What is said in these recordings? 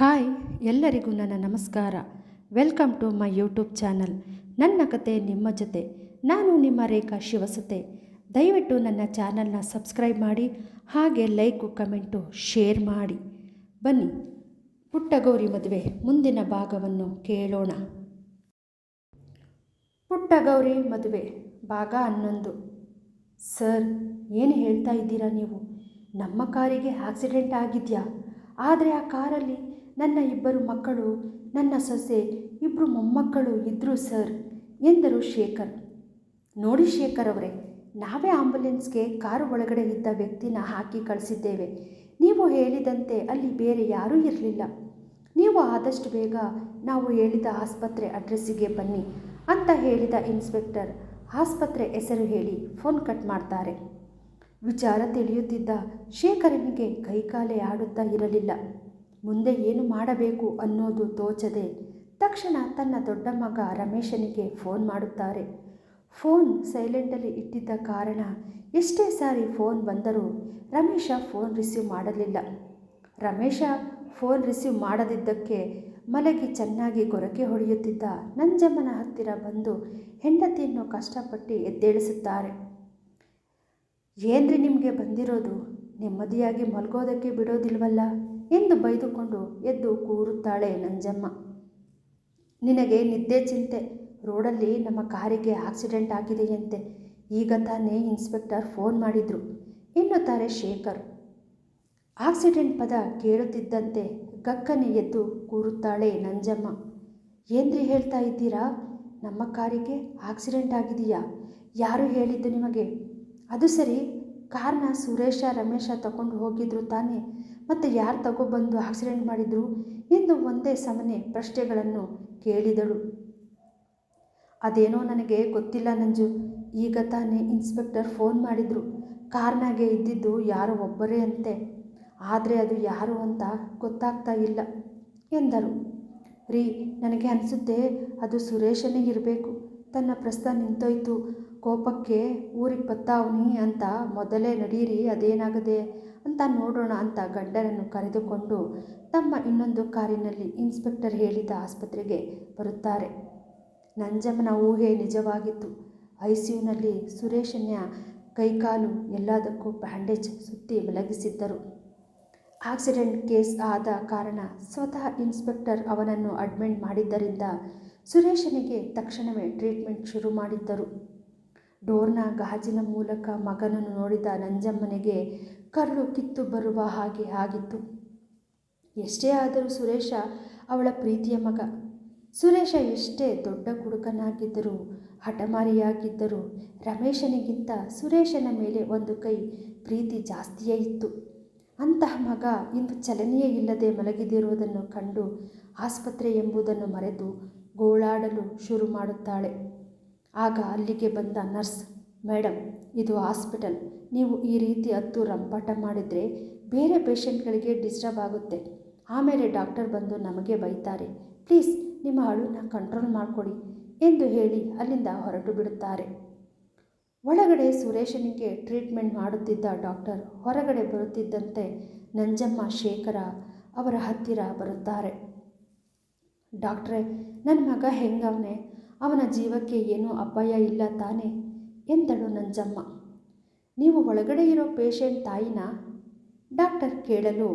Hi, ಎಲ್ಲರಿಗೂ ನನ್ನ ನಮಸ್ಕಾರ. Welcome to my YouTube channel. ನನ್ನ ಕತೆ ನಿಮ್ಮ ಜೊತೆ. ನಾನು ನಿಮ್ಮ ರೇಖಾ ಶಿವಸತೆ. ದಯವಿಟ್ಟು ನನ್ನ ಚಾನಲ್ನ ಸಬ್ಸ್ಕ್ರೈಬ್ ಮಾಡಿ, ಹಾಗೆ ಲೈಕು, ಕಮೆಂಟು, ಶೇರ್ ಮಾಡಿ. ಬನ್ನಿ ಪುಟ್ಟ ಗೌರಿ ಮದುವೆ. ಮುಂದಿನ ಭಾಗವನ್ನು ಕೇಳೋಣ. ಪುಟ್ಟ ಗೌರಿ ಮದುವೆ, ಭಾಗ ಹನ್ನೊಂದು. ಸರ್, ಏನು ಹೇಳ್ತಾ ಇದ್ದೀರಾ ನೀವು? ನಮ್ಮ ಕಾರಿಗೆ ಆಕ್ಸಿಡೆಂಟ್ ಆಗಿದೆಯಾ? ಆದರೆ ಆ ಕಾರಲ್ಲಿ ನನ್ನ ಇಬ್ಬರು ಮಕ್ಕಳು, ನನ್ನ ಸೊಸೆ ಇಬ್ಬರು ಮೊಮ್ಮಕ್ಕಳು ಇದ್ದರು ಸರ್, ಎಂದರು ಶೇಖರ್. ನೋಡಿ ಶೇಖರ್ ಅವರೇ, ನಾವೇ ಆಂಬುಲೆನ್ಸ್ಗೆ ಕಾರು ಒಳಗಡೆ ಇದ್ದ ವ್ಯಕ್ತಿನ ಹಾಕಿ ಕಳಿಸಿದ್ದೇವೆ. ನೀವು ಹೇಳಿದಂತೆ ಅಲ್ಲಿ ಬೇರೆ ಯಾರೂ ಇರಲಿಲ್ಲ. ನೀವು ಆದಷ್ಟು ಬೇಗ ನಾವು ಹೇಳಿದ ಆಸ್ಪತ್ರೆ ಅಡ್ರೆಸ್ಸಿಗೆ ಬನ್ನಿ ಅಂತ ಹೇಳಿದ ಇನ್ಸ್ಪೆಕ್ಟರ್, ಆಸ್ಪತ್ರೆ ಹೆಸರು ಹೇಳಿ ಫೋನ್ ಕಟ್ ಮಾಡ್ತಾರೆ. ವಿಚಾರ ತಿಳಿಯುತ್ತಿದ್ದ ಶೇಖರನಿಗೆ ಕೈಕಾಲೆ ಆಡುತ್ತಾ ಇರಲಿಲ್ಲ. ಮುಂದೆ ಏನು ಮಾಡಬೇಕು ಅನ್ನೋದು ತೋಚದೆ ತಕ್ಷಣ ತನ್ನ ದೊಡ್ಡ ಮಗ ರಮೇಶನಿಗೆ ಫೋನ್ ಮಾಡುತ್ತಾರೆ. ಫೋನ್ ಸೈಲೆಂಟಲ್ಲಿ ಇಟ್ಟಿದ್ದ ಕಾರಣ ಎಷ್ಟೇ ಸಾರಿ ಫೋನ್ ಬಂದರೂ ರಮೇಶ ಫೋನ್ ರಿಸೀವ್ ಮಾಡಲಿಲ್ಲ. ರಮೇಶ ಫೋನ್ ರಿಸೀವ್ ಮಾಡದಿದ್ದಕ್ಕೆ ಮಲಗಿ ಚೆನ್ನಾಗಿ ಗೊರಕೆ ಹೊಡೆಯುತ್ತಿದ್ದ ನಂಜಮ್ಮನ ಹತ್ತಿರ ಬಂದು ಹೆಂಡತಿಯನ್ನು ಕಷ್ಟಪಟ್ಟು ಎದ್ದೇಳಿಸುತ್ತಾರೆ. ಏನ್ರಿ ನಿಮಗೆ ಬಂದಿರೋದು? ನೆಮ್ಮದಿಯಾಗಿ ಮಲ್ಗೋದಕ್ಕೆ ಬಿಡೋದಿಲ್ವಲ್ಲ? ಎಂದು ಬೈದುಕೊಂಡು ಎದ್ದು ಕೂರುತ್ತಾಳೆ ನಂಜಮ್ಮ. ನಿನಗೆ ನಿದ್ದೆ ಚಿಂತೆ. ರೋಡಲ್ಲಿ ನಮ್ಮ ಕಾರಿಗೆ ಆಕ್ಸಿಡೆಂಟ್ ಆಗಿದೆಯಂತೆ. ಈಗ ತಾನೇ ಇನ್ಸ್ಪೆಕ್ಟರ್ ಫೋನ್ ಮಾಡಿದರು. ಎನ್ನುತ್ತಾರೆ ಶೇಖರ್. ಆಕ್ಸಿಡೆಂಟ್ ಪದ ಕೇಳುತ್ತಿದ್ದಂತೆ ಗಕ್ಕನೆ ಎದ್ದು ಕೂರುತ್ತಾಳೆ ನಂಜಮ್ಮ. ಏನ್ರಿ ಹೇಳ್ತಾ ಇದ್ದೀರಾ? ನಮ್ಮ ಕಾರಿಗೆ ಆಕ್ಸಿಡೆಂಟ್ ಆಗಿದೆಯಾ? ಯಾರು ಹೇಳಿದ್ದು ನಿಮಗೆ? ಅದು ಸರಿ. ಕಾರ್ನ ಸುರೇಶ, ರಮೇಶ ತಗೊಂಡು ಹೋಗಿದ್ರು ತಾನೇ. ಮತ್ತು ಯಾರು ತಗೊಬಂದು ಆಕ್ಸಿಡೆಂಟ್ ಮಾಡಿದರು ಎಂದು ಒಂದೇ ಸಮನೆ ಪ್ರಶ್ನೆಗಳನ್ನು ಕೇಳಿದಳು. ಅದೇನೋ ನನಗೆ ಗೊತ್ತಿಲ್ಲ ನಂಜು. ಈಗ ತಾನೇ ಇನ್ಸ್ಪೆಕ್ಟರ್ ಫೋನ್ ಮಾಡಿದರು. ಕಾರ್ನಾಗೆ ಇದ್ದಿದ್ದು ಯಾರೋ ಒಬ್ಬರೇ ಅಂತೆ. ಆದರೆ ಅದು ಯಾರು ಅಂತ ಗೊತ್ತಾಗ್ತಾ ಇಲ್ಲ ಎಂದರು. ರೀ, ನನಗೆ ಅನಿಸುತ್ತೆ ಅದು ಸುರೇಶನೇ ಇರಬೇಕು. ತನ್ನ ಪ್ರಸ್ತ ನಿಂತೋಯ್ತು. ಕೋಪಕ್ಕೆ ಊರಿಗೆ ಬತ್ತಾವ್ನಿ ಅಂತ ಮೊದಲೇ ನಡೀರಿ, ಅದೇನಾಗದೆ ಅಂತ ನೋಡೋಣ ಅಂತ ಗಂಡನನ್ನು ಕರೆದುಕೊಂಡು ತಮ್ಮ ಇನ್ನೊಂದು ಕಾರಿನಲ್ಲಿ ಇನ್ಸ್ಪೆಕ್ಟರ್ ಹೇಳಿದ ಆಸ್ಪತ್ರೆಗೆ ಬರುತ್ತಾರೆ. ನಂಜಮ್ಮನ ಊಹೆ ನಿಜವಾಗಿತ್ತು. ಐ ಸಿ ಯುನಲ್ಲಿ ಸುರೇಶನ ಕೈಕಾಲು ಎಲ್ಲದಕ್ಕೂ ಬ್ಯಾಂಡೇಜ್ ಸುತ್ತಿ ಮಲಗಿಸಿದ್ದರು. ಆಕ್ಸಿಡೆಂಟ್ ಕೇಸ್ ಆದ ಕಾರಣ ಸ್ವತಃ ಇನ್ಸ್ಪೆಕ್ಟರ್ ಅವನನ್ನು ಅಡ್ಮಿಟ್ ಮಾಡಿದ್ದರಿಂದ ಸುರೇಶನಿಗೆ ತಕ್ಷಣವೇ ಟ್ರೀಟ್ಮೆಂಟ್ ಶುರು ಮಾಡಿದ್ದರು. ಡೋರ್ನ ಗಾಜಿನ ಮೂಲಕ ಮಗನನ್ನು ನೋಡಿದ ನಂಜಮ್ಮನಿಗೆ ಕರುಳು ಕಿತ್ತು ಬರುವ ಹಾಗೆ ಆಗಿತ್ತು. ಎಷ್ಟೇ ಆದರೂ ಸುರೇಶ ಅವಳ ಪ್ರೀತಿಯ ಮಗ. ಸುರೇಶ ಎಷ್ಟೇ ದೊಡ್ಡ ಕುಡುಕನಾಗಿದ್ದರೂ, ಹಠಮಾರಿಯಾಗಿದ್ದರೂ ರಮೇಶನಿಗಿಂತ ಸುರೇಶನ ಮೇಲೆ ಒಂದು ಕೈ ಪ್ರೀತಿ ಜಾಸ್ತಿಯೇ ಇತ್ತು. ಅಂತಹ ಮಗ ಇಂದು ಚಲನೆಯೇ ಇಲ್ಲದೆ ಮಲಗಿದಿರುವುದನ್ನು ಕಂಡು ಆಸ್ಪತ್ರೆ ಎಂಬುದನ್ನು ಮರೆತು ಗೋಳಾಡಲು ಶುರು ಮಾಡುತ್ತಾಳೆ. ಆಗ ಅಲ್ಲಿಗೆ ಬಂದ ನರ್ಸ್ ಮೇಡಮ್ ಇದು ಹಾಸ್ಪಿಟಲ್. ನೀವು ಈ ರೀತಿ ಹತ್ತು ರಂಪಾಟ ಮಾಡಿದರೆ ಬೇರೆ ಪೇಷಂಟ್ಗಳಿಗೆ ಡಿಸ್ಟರ್ಬ್ ಆಗುತ್ತೆ. ಆಮೇಲೆ ಡಾಕ್ಟರ್ ಬಂದು ನಮಗೆ ಬೈತಾರೆ. ಪ್ಲೀಸ್, ನಿಮ್ಮ ಅಳುನ ಕಂಟ್ರೋಲ್ ಮಾಡಿಕೊಡಿ ಎಂದು ಹೇಳಿ ಅಲ್ಲಿಂದ ಹೊರಟು ಬಿಡುತ್ತಾರೆ. ಒಳಗಡೆ ಸುರೇಶನಿಗೆ ಟ್ರೀಟ್ಮೆಂಟ್ ಮಾಡುತ್ತಿದ್ದ ಡಾಕ್ಟರ್ ಹೊರಗಡೆ ಬರುತ್ತಿದ್ದಂತೆ ನಂಜಮ್ಮ, ಶೇಖರ ಅವರ ಹತ್ತಿರ ಬರುತ್ತಾರೆ. ಡಾಕ್ಟ್ರೇ ನನ್ನ ಮಗ ಹೆಂಗವನೆ? ಅವನ ಜೀವಕ್ಕೆ ಏನೂ ಅಪಾಯ ಇಲ್ಲ ತಾನೆ? ಎಂದಳು ನಂಜಮ್ಮ. ನೀವು ಒಳಗಡೆ ಇರೋ ಪೇಷಂಟ್ ತಾಯಿನ? ಡಾಕ್ಟರ್ ಕೇಳಲು,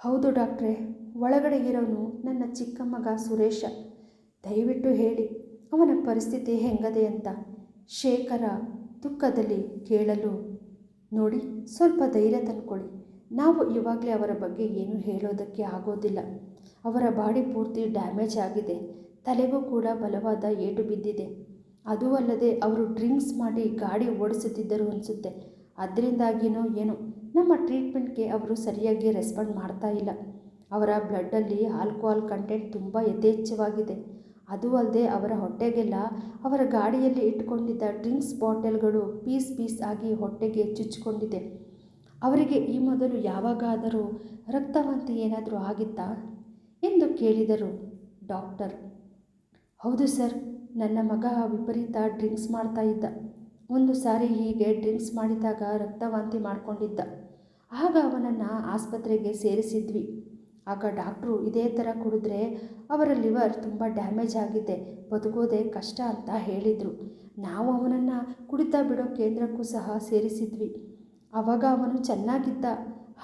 ಹೌದು ಡಾಕ್ಟ್ರೆ, ಒಳಗಡೆ ಇರೋನು ನನ್ನ ಚಿಕ್ಕ ಮಗ ಸುರೇಶ. ದಯವಿಟ್ಟು ಹೇಳಿ, ಅವನ ಪರಿಸ್ಥಿತಿ ಹೆಂಗದೆ ಅಂತ ಶೇಖರ ದುಃಖದಲ್ಲಿ ಕೇಳಲು, ನೋಡಿ, ಸ್ವಲ್ಪ ಧೈರ್ಯ ತಂದ್ಕೊಳ್ಳಿ. ನಾವು ಇವಾಗಲೇ ಅವರ ಬಗ್ಗೆ ಏನೂ ಹೇಳೋದಕ್ಕೆ ಆಗೋದಿಲ್ಲ. ಅವರ ಬಾಡಿ ಪೂರ್ತಿ ಡ್ಯಾಮೇಜ್ ಆಗಿದೆ. ತಲೆಗೂ ಕೂಡ ಬಲವಾದ ಏಟು ಬಿದ್ದಿದೆ. ಅದೂ ಅಲ್ಲದೆ ಅವರು ಡ್ರಿಂಕ್ಸ್ ಮಾಡಿ ಗಾಡಿ ಓಡಿಸುತ್ತಿದ್ದರು ಅನಿಸುತ್ತೆ. ಅದರಿಂದಾಗಿನೋ ಏನೋ, ನಮ್ಮ ಟ್ರೀಟ್ಮೆಂಟ್ಗೆ ಅವರು ಸರಿಯಾಗಿ ರೆಸ್ಪಾಂಡ್ ಮಾಡ್ತಾ ಇಲ್ಲ. ಅವರ ಬ್ಲಡ್ಡಲ್ಲಿ ಆಲ್ಕೋಹಾಲ್ ಕಂಟೆಂಟ್ ತುಂಬ ಯಥೇಚ್ಛವಾಗಿದೆ. ಅದೂ ಅಲ್ಲದೆ ಅವರ ಹೊಟ್ಟೆಗೆಲ್ಲ, ಅವರ ಗಾಡಿಯಲ್ಲಿ ಇಟ್ಕೊಂಡಿದ್ದ ಡ್ರಿಂಕ್ಸ್ ಬಾಟಲ್ಗಳು ಪೀಸ್ ಪೀಸ್ ಆಗಿ ಹೊಟ್ಟೆಗೆ ಚುಚ್ಚಿಕೊಂಡಿದೆ. ಅವರಿಗೆ ಈ ಮೊದಲು ಯಾವಾಗಾದರೂ ರಕ್ತವಂತಿ ಏನಾದರೂ ಆಗಿತ್ತಾ? ಎಂದು ಕೇಳಿದರು ಡಾಕ್ಟರ್. ಹೌದು ಸರ್, ನನ್ನ ಮಗ ವಿಪರೀತ ಡ್ರಿಂಕ್ಸ್ ಮಾಡ್ತಾ ಇದ್ದ. ಒಂದು ಸಾರಿ ಹೀಗೆ ಡ್ರಿಂಕ್ಸ್ ಮಾಡಿದಾಗ ರಕ್ತವಾಂತಿ ಮಾಡಿಕೊಂಡಿದ್ದ. ಆಗ ಅವನನ್ನು ಆಸ್ಪತ್ರೆಗೆ ಸೇರಿಸಿದ್ವಿ. ಆಗ ಡಾಕ್ಟ್ರು ಇದೇ ಥರ ಕುಡಿದ್ರೆ ಅವರ ಲಿವರ್ ತುಂಬ ಡ್ಯಾಮೇಜ್ ಆಗಿದೆ, ಬದುಕೋದೇ ಕಷ್ಟ ಅಂತ ಹೇಳಿದರು. ನಾವು ಅವನನ್ನು ಕುಡಿತಾ ಬಿಡೋ ಕೇಂದ್ರಕ್ಕೂ ಸಹ ಸೇರಿಸಿದ್ವಿ. ಆವಾಗ ಅವನು ಚೆನ್ನಾಗಿದ್ದ.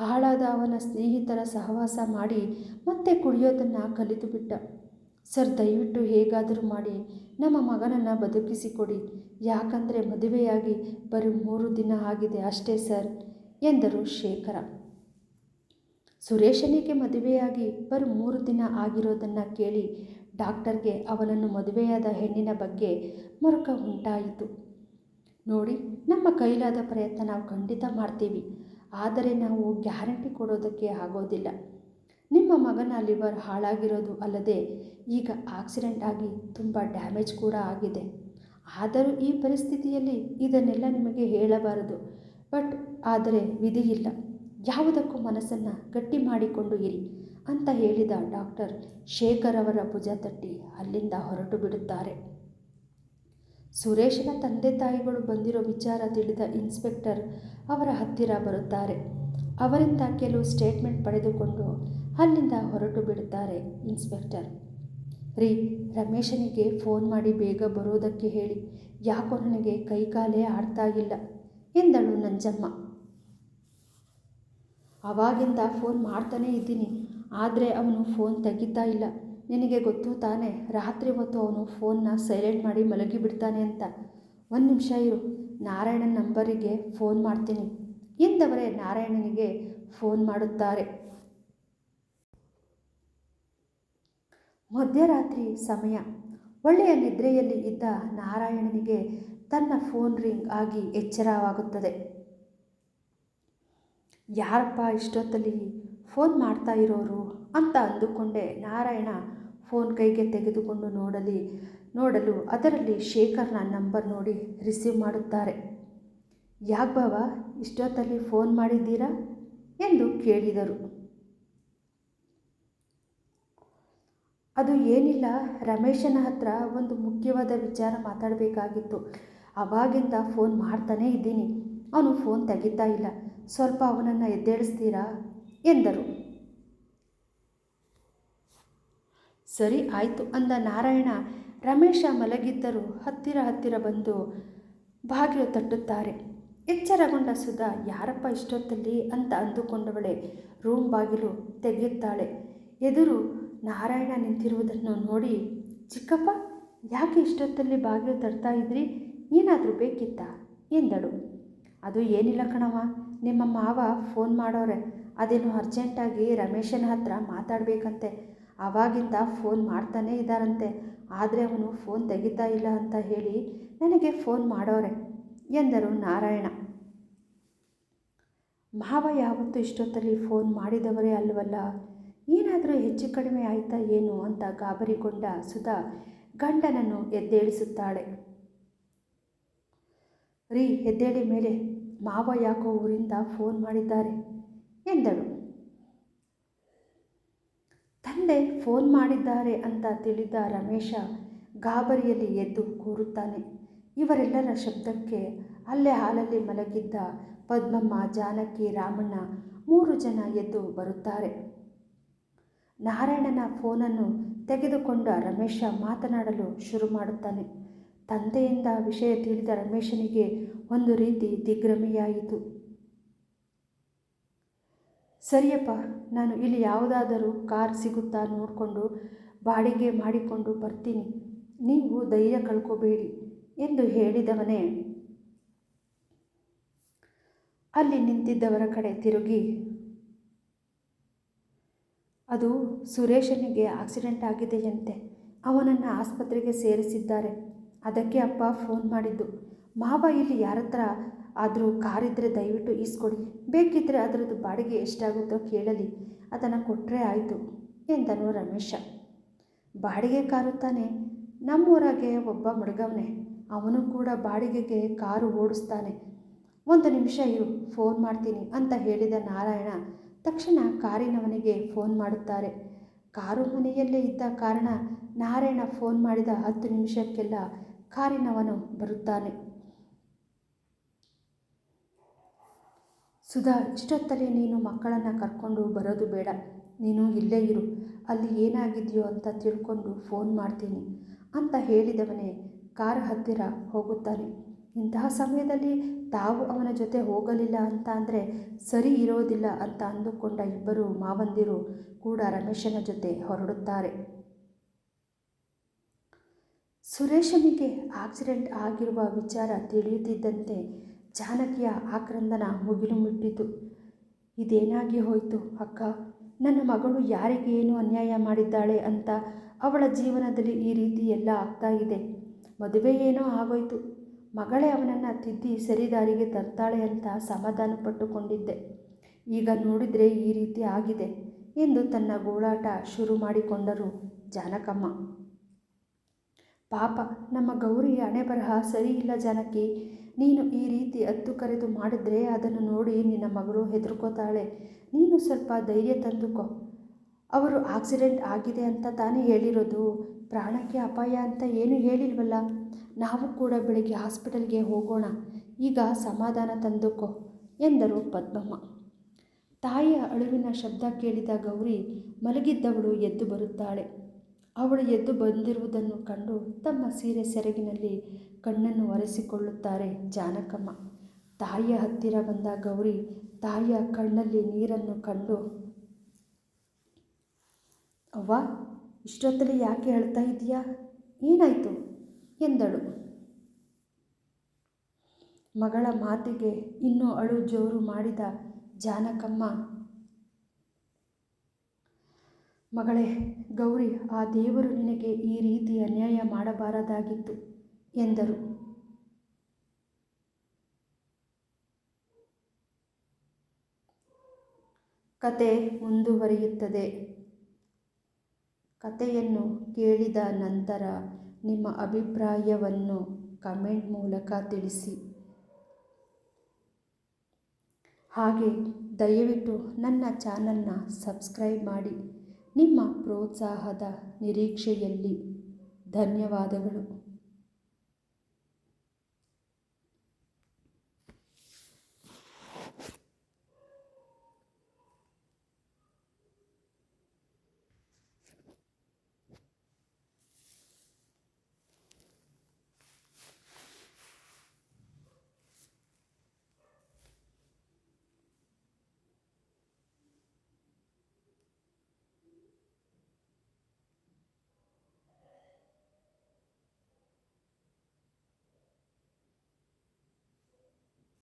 ಹಾಳಾದ ಅವನ ಸ್ನೇಹಿತರ ಸಹವಾಸ ಮಾಡಿ ಮತ್ತೆ ಕುಡಿಯೋದನ್ನು ಕಲಿತು ಬಿಟ್ಟ. ಸರ್, ದಯವಿಟ್ಟು ಹೇಗಾದರೂ ಮಾಡಿ. ನಮ್ಮ ಮಗನನ್ನು ಬದುಕಿಸಿಕೊಡಿ. ಯಾಕಂದರೆ ಮದುವೆಯಾಗಿ ಬರೀ ಮೂರು ದಿನ ಆಗಿದೆ ಅಷ್ಟೇ ಸರ್, ಎಂದರು ಶೇಖರ. ಸುರೇಶನಿಗೆ ಮದುವೆಯಾಗಿ ಬರೀ ಮೂರು ದಿನ ಆಗಿರೋದನ್ನು ಕೇಳಿ ಡಾಕ್ಟರ್ಗೆ ಅವನನ್ನು ಮದುವೆಯಾದ ಹೆಣ್ಣಿನ ಬಗ್ಗೆ ಮರುಕ ಉಂಟಾಯಿತು. ನೋಡಿ, ನಮ್ಮ ಕೈಲಾದ ಪ್ರಯತ್ನ ನಾವು ಖಂಡಿತ ಮಾಡ್ತೀವಿ. ಆದರೆ ನಾವು ಗ್ಯಾರಂಟಿ ಕೊಡೋದಕ್ಕೆ ಆಗೋದಿಲ್ಲ. ನಿಮ್ಮ ಮಗನ ಲಿವರ್ ಹಾಳಾಗಿರೋದು ಅಲ್ಲದೆ ಈಗ ಆಕ್ಸಿಡೆಂಟ್ ಆಗಿ ತುಂಬ ಡ್ಯಾಮೇಜ್ ಕೂಡ ಆಗಿದೆ. ಆದರೂ ಈ ಪರಿಸ್ಥಿತಿಯಲ್ಲಿ ಇದನ್ನೆಲ್ಲ ನಿಮಗೆ ಹೇಳಬಾರದು. ಬಟ್ ಆದರೆ ವಿಧಿಯಿಲ್ಲ ಯಾವುದಕ್ಕೂ ಮನಸ್ಸನ್ನು ಗಟ್ಟಿ ಮಾಡಿಕೊಂಡು ಇರಿ ಅಂತ ಹೇಳಿದ ಡಾಕ್ಟರ್ ಶೇಖರ್ ಅವರ ಭುಜ ತಟ್ಟಿ ಅಲ್ಲಿಂದ ಹೊರಟು ಬಿಡುತ್ತಾರೆ. ಸುರೇಶನ ತಂದೆ ತಾಯಿಗಳು ಬಂದಿರೋ ವಿಚಾರ ತಿಳಿದ ಇನ್ಸ್ಪೆಕ್ಟರ್ ಅವರ ಹತ್ತಿರ ಬರುತ್ತಾರೆ. ಅವರಿಂದ ಕೆಲವು ಸ್ಟೇಟ್ಮೆಂಟ್ ಪಡೆದುಕೊಂಡು ಅಲ್ಲಿಂದ ಹೊರಟು ಬಿಡುತ್ತಾರೆ ಇನ್ಸ್ಪೆಕ್ಟರ್. ರೀ, ರಮೇಶನಿಗೆ ಫೋನ್ ಮಾಡಿ ಬೇಗ ಬರೋದಕ್ಕೆ ಹೇಳಿ. ಯಾಕೋ ನನಗೆ ಕೈಕಾಲೇ ಆಡ್ತಾ ಇಲ್ಲ, ಎಂದಳು ನಂಜಮ್ಮ. ಆವಾಗಿಂದ ಫೋನ್ ಮಾಡ್ತಾನೇ ಇದ್ದೀನಿ, ಆದರೆ ಅವನು ಫೋನ್ ತೆಗಿತಾ ಇಲ್ಲ. ನಿನಗೆ ಗೊತ್ತು ತಾನೇ, ರಾತ್ರಿ ಹೊತ್ತು ಅವನು ಫೋನ್ನ ಸೈಲೆಂಟ್ ಮಾಡಿ ಮಲಗಿಬಿಡ್ತಾನೆ ಅಂತ. ಒಂದು ನಿಮಿಷ ಇರು, ನಾರಾಯಣನ ನಂಬರಿಗೆ ಫೋನ್ ಮಾಡ್ತೀನಿ, ಎಂದವರೇ ನಾರಾಯಣನಿಗೆ ಫೋನ್ ಮಾಡುತ್ತಾರೆ. ಮಧ್ಯರಾತ್ರಿ ಸಮಯ. ಒಳ್ಳೆಯ ನಿದ್ರೆಯಲ್ಲಿ ಇದ್ದ ನಾರಾಯಣನಿಗೆ ತನ್ನ ಫೋನ್ ರಿಂಗ್ ಆಗಿ ಎಚ್ಚರವಾಗುತ್ತದೆ. ಯಾರಪ್ಪ ಇಷ್ಟೊತ್ತಲ್ಲಿ ಫೋನ್ ಮಾಡ್ತಾ ಇರೋರು? ಅಂತ ಅಂದುಕೊಂಡೆ ನಾರಾಯಣ ಫೋನ್ ಕೈಗೆ ತೆಗೆದುಕೊಂಡು ನೋಡಲಿ, ನೋಡಲು ಅದರಲ್ಲಿ ಶೇಖರ್ನ ನಂಬರ್ ನೋಡಿ ರಿಸೀವ್ ಮಾಡುತ್ತಾರೆ. ಯಾಕೆ ಬಾವ, ಇಷ್ಟೊತ್ತಲ್ಲಿ ಫೋನ್ ಮಾಡಿದ್ದೀರಾ? ಎಂದು ಕೇಳಿದರು. ಅದು ಏನಿಲ್ಲ, ರಮೇಶನ ಹತ್ರ ಒಂದು ಮುಖ್ಯವಾದ ವಿಚಾರ ಮಾತಾಡಬೇಕಾಗಿತ್ತು. ಅವಾಗಿಂದ ಫೋನ್ ಮಾಡ್ತಾನೇ ಇದ್ದೀನಿ. ಅವನು ಫೋನ್ ತೆಗಿತಾ ಇಲ್ಲ. ಸ್ವಲ್ಪ ಅವನನ್ನು ಎದ್ದೇಳಿಸ್ತೀರಾ? ಎಂದರು. ಸರಿ ಆಯಿತು ಅಂದ ನಾರಾಯಣ. ರಮೇಶ ಮಲಗಿದ್ದರೂ ಹತ್ತಿರ ಹತ್ತಿರ ಬಂದು ಬಾಗಿಲು ತಟ್ಟುತ್ತಾರೆ. ಎಚ್ಚರಗೊಂಡ ಸುಧಾ, ಯಾರಪ್ಪ ಇಷ್ಟೊತ್ತಲ್ಲಿ? ಅಂತ ಅಂದುಕೊಂಡವಳೆ. ರೂಮ್ ಬಾಗಿಲು ತೆಗೆಯುತ್ತಾಳೆ. ಎದುರು ನಾರಾಯಣ ನಿಂತಿರುವುದನ್ನು ನೋಡಿ, ಚಿಕ್ಕಪ್ಪ, ಯಾಕೆ ಇಷ್ಟೊತ್ತಲ್ಲಿ ಬಾಗಿಲು ತರ್ತಾ ಇದ್ರಿ? ಏನಾದರೂ ಬೇಕಿತ್ತಾ? ಎಂದಳು. ಅದು ಏನಿಲ್ಲ ಕಣವ ನಿಮ್ಮ ಮಾವ ಫೋನ್ ಮಾಡೋರೆ. ಅದೇನು ಅರ್ಜೆಂಟಾಗಿ ರಮೇಶನ ಹತ್ರ ಮಾತಾಡಬೇಕಂತೆ. ಆವಾಗಿಂದ ಫೋನ್ ಮಾಡ್ತಾನೇ ಇದ್ದಾರಂತೆ. ಆದರೆ ಅವನು ಫೋನ್ ತೆಗಿತಾ ಇಲ್ಲ ಅಂತ ಹೇಳಿ ನನಗೆ ಫೋನ್ ಮಾಡೋರೆ, ಎಂದರು ನಾರಾಯಣ. ಮಾವ ಯಾವತ್ತೂ ಇಷ್ಟೊತ್ತಲ್ಲಿ ಫೋನ್ ಮಾಡಿದವರೇ ಅಲ್ವಲ್ಲ? ಏನಾದರೂ ಹೆಚ್ಚು ಕಡಿಮೆ ಆಯಿತಾ ಏನು ಅಂತ ಗಾಬರಿಗೊಂಡ ಸುಧಾ ಗಂಡನನ್ನು ಎದ್ದೇಳಿಸುತ್ತಾಳೆ. ರೀ, ಎದ್ದೇಳಿ ಮೇಲೆ ಮಾವ ಯಾಕೋ ಊರಿಂದ ಫೋನ್ ಮಾಡಿದ್ದಾರೆ ಎಂದಳು. ತಂದೆ ಫೋನ್ ಮಾಡಿದ್ದಾರೆ ಅಂತ ತಿಳಿದ ರಮೇಶ ಗಾಬರಿಯಲ್ಲಿ ಎದ್ದು ಕೂರುತ್ತಾನೆ. ಇವರೆಲ್ಲರ ಶಬ್ದಕ್ಕೆ ಅಲ್ಲೇ ಹಾಲಲ್ಲಿ ಮಲಗಿದ್ದ ಪದ್ಮಮ್ಮ, ಜಾನಕಿ, ರಾಮಣ್ಣ ಮೂರು ಜನ ಎದ್ದು ಬರುತ್ತಾರೆ. ನಾರಾಯಣನ ಫೋನನ್ನು ತೆಗೆದುಕೊಂಡ ರಮೇಶ ಮಾತನಾಡಲು ಶುರು ಮಾಡುತ್ತಾನೆ. ತಂದೆಯಿಂದ ವಿಷಯ ತಿಳಿದ ರಮೇಶನಿಗೆ ಒಂದು ರೀತಿ ದಿಗ್ಭ್ರಮೆಯಾಯಿತು. ಸರಿಯಪ್ಪ, ನಾನು ಇಲ್ಲಿ ಯಾವುದಾದರೂ ಕಾರ್ ಸಿಗುತ್ತಾ ನೋಡಿಕೊಂಡು ಬಾಡಿಗೆ ಮಾಡಿಕೊಂಡು ಬರ್ತೀನಿ. ನೀವು ಧೈರ್ಯ ಕಳ್ಕೋಬೇಡಿ ಎಂದು ಹೇಳಿದವನೇ. ಅಲ್ಲಿ ನಿಂತಿದ್ದವರ ಕಡೆ ತಿರುಗಿ ಅದು ಸುರೇಶನಿಗೆ ಆಕ್ಸಿಡೆಂಟ್ ಆಗಿದೆಯಂತೆ. ಅವನನ್ನು ಆಸ್ಪತ್ರೆಗೆ ಸೇರಿಸಿದ್ದಾರೆ. ಅದಕ್ಕೆ ಅಪ್ಪ ಫೋನ್ ಮಾಡಿದ್ದು. ಮಾವ, ಇಲ್ಲಿ ಯಾರ ಹತ್ರ ಆದರೂ ಕಾರಿದ್ದರೆ ದಯವಿಟ್ಟು ಈಸ್ಕೊಡಿ. ಬೇಕಿದ್ದರೆ ಅದರದ್ದು ಬಾಡಿಗೆ ಎಷ್ಟಾಗುತ್ತೋ ಕೇಳಲಿ. ಅದನ್ನು ಕೊಟ್ಟರೆ ಆಯಿತು ಎಂದನು ರಮೇಶ. ಬಾಡಿಗೆ ಕಾರು ತಾನೆ. ನಮ್ಮೂರಾಗೆ ಒಬ್ಬ ಮುಡುಗವನೇ. ಅವನು ಕೂಡ ಬಾಡಿಗೆಗೆ ಕಾರು ಓಡಿಸ್ತಾನೆ. ಒಂದು ನಿಮಿಷ ಇರು ಫೋನ್ ಮಾಡ್ತೀನಿ ಅಂತ ಹೇಳಿದ ನಾರಾಯಣ ತಕ್ಷಣ ಕಾರಿನವನಿಗೆ ಫೋನ್ ಮಾಡುತ್ತಾರೆ. ಕಾರು ಮನೆಯಲ್ಲೇ ಇದ್ದ ಕಾರಣ ನಾರಾಯಣ ಫೋನ್ ಮಾಡಿದ ಹತ್ತು ನಿಮಿಷಕ್ಕೆಲ್ಲ ಕಾರಿನವನು ಬರುತ್ತಾನೆ. ಸುಧಾ ಇಷ್ಟೊತ್ತಲೇ ನೀನು ಮಕ್ಕಳನ್ನು ಕರ್ಕೊಂಡು ಬರೋದು ಬೇಡ. ನೀನು ಇಲ್ಲೇ ಇರು. ಅಲ್ಲಿ ಏನಾಗಿದೆಯೋ ಅಂತ ತಿಳ್ಕೊಂಡು ಫೋನ್ ಮಾಡ್ತೀನಿ ಅಂತ ಹೇಳಿದವನೇ ಕಾರ್ ಹತ್ತಿರ ಹೋಗುತ್ತಾನೆ. ಇಂತಹ ಸಮಯದಲ್ಲಿ ತಾವು ಅವನ ಜೊತೆ ಹೋಗಲಿಲ್ಲ ಅಂತ ಅಂದರೆ ಸರಿ ಇರೋದಿಲ್ಲ ಅಂತ ಅಂದುಕೊಂಡ ಇಬ್ಬರು ಮಾವಂದಿರು ಕೂಡ ರಮೇಶನ ಜೊತೆ ಹೊರಡುತ್ತಾರೆ. ಸುರೇಶನಿಗೆ ಆಕ್ಸಿಡೆಂಟ್ ಆಗಿರುವ ವಿಚಾರ ತಿಳಿಯುತ್ತಿದ್ದಂತೆ ಜಾನಕಿಯ ಆಕ್ರಂದನ ಮುಗಿಲು ಮುಟ್ಟಿತು ಇದೇನಾಗಿ ಹೋಯಿತು ಅಕ್ಕ? ನನ್ನ ಮಗಳು ಯಾರಿಗೆ ಏನು ಅನ್ಯಾಯ ಮಾಡಿದ್ದಾಳೆ ಅಂತ ಅವಳ ಜೀವನದಲ್ಲಿ ಈ ರೀತಿ ಎಲ್ಲ ಆಗ್ತಾ ಇದೆ. ಮದುವೆ ಏನೋ ಆಗೋಯ್ತು. ಮಗಳೇ ಅವನನ್ನು ತಿದ್ದಿ ಸರಿದಾರಿಗೆ ತರ್ತಾಳೆ ಅಂತ ಸಮಾಧಾನ ಪಟ್ಟುಕೊಂಡಿದ್ದೆ. ಈಗ ನೋಡಿದರೆ ಈ ರೀತಿ ಆಗಿದೆ ಎಂದು ತನ್ನ ಗೋಳಾಟ ಶುರು ಮಾಡಿಕೊಂಡರು ಜಾನಕಮ್ಮ. ಪಾಪ, ನಮ್ಮ ಗೌರಿ ಹಣೆ ಬರಹ ಸರಿ ಇಲ್ಲ ಜಾನಕಿ. ನೀನು ಈ ರೀತಿ ಹತ್ತು ಕರೆದು ಮಾಡಿದ್ರೆ ಅದನ್ನು ನೋಡಿ ನಿನ್ನ ಮಗಳು ಹೆದರ್ಕೋತಾಳೆ. ನೀನು ಸ್ವಲ್ಪ ಧೈರ್ಯ ತಂದುಕೋ. ಅವರು ಆಕ್ಸಿಡೆಂಟ್ ಆಗಿದೆ ಅಂತ ತಾನೇ ಹೇಳಿರೋದು. ಪ್ರಾಣಕ್ಕೆ ಅಪಾಯ ಅಂತ ಏನು ಹೇಳಿಲ್ವಲ್ಲ? ನಾವು ಕೂಡ ಬೆಳಿಗ್ಗೆ ಹಾಸ್ಪಿಟಲ್ಗೆ ಹೋಗೋಣ, ಈಗ ಸಮಾಧಾನ ತಂದುಕೋ ಎಂದರು ಪದ್ಮಮ್ಮ. ತಾಯಿಯ ಅಳುವಿನ ಶಬ್ದ ಕೇಳಿದ ಗೌರಿ ಮಲಗಿದ್ದವಳು ಎದ್ದು ಬರುತ್ತಾಳೆ. ಅವಳು ಎದ್ದು ಬಂದಿರುವುದನ್ನು ಕಂಡು ತಮ್ಮ ಸೀರೆ ಸೆರಗಿನಲ್ಲಿ ಕಣ್ಣನ್ನು ಒರೆಸಿಕೊಳ್ಳುತ್ತಾರೆ ಜಾನಕಮ್ಮ. ತಾಯಿಯ ಹತ್ತಿರ ಬಂದ ಗೌರಿ ತಾಯಿಯ ಕಣ್ಣಲ್ಲಿ ನೀರನ್ನು ಕಂಡು, ಅವ್ವ, ಇಷ್ಟೊತ್ತಲ್ಲಿ ಯಾಕೆ ಹೇಳ್ತಾ ಇದೆಯಾ ಏನಾಯಿತು? ಎಂದಳು. ಮಗಳ ಮಾತಿಗೆ ಇನ್ನೂ ಅಳು ಜೋರು ಮಾಡಿದ ಜಾನಕಮ್ಮ, ಮಗಳೇ, ಗೌರಿ, ಆ ದೇವರು ನಿನಗೆ ಈ ರೀತಿ ಅನ್ಯಾಯ ಮಾಡಬಾರದಾಗಿತ್ತು ಎಂದರು. ಕತೆ ಮುಂದುವರಿಯುತ್ತದೆ. ಕತೆಯನ್ನು ಕೇಳಿದ ನಂತರ ನಿಮ್ಮ ಅಭಿಪ್ರಾಯವನ್ನು ಕಮೆಂಟ್ ಮೂಲಕ ತಿಳಿಸಿ. ಹಾಗೆ ದಯವಿಟ್ಟು ನನ್ನ ಚಾನಲ್ನ ಸಬ್ಸ್ಕ್ರೈಬ್ ಮಾಡಿ. ನಿಮ್ಮ ಪ್ರೋತ್ಸಾಹದ ನಿರೀಕ್ಷೆಯಲ್ಲಿ ಧನ್ಯವಾದಗಳು.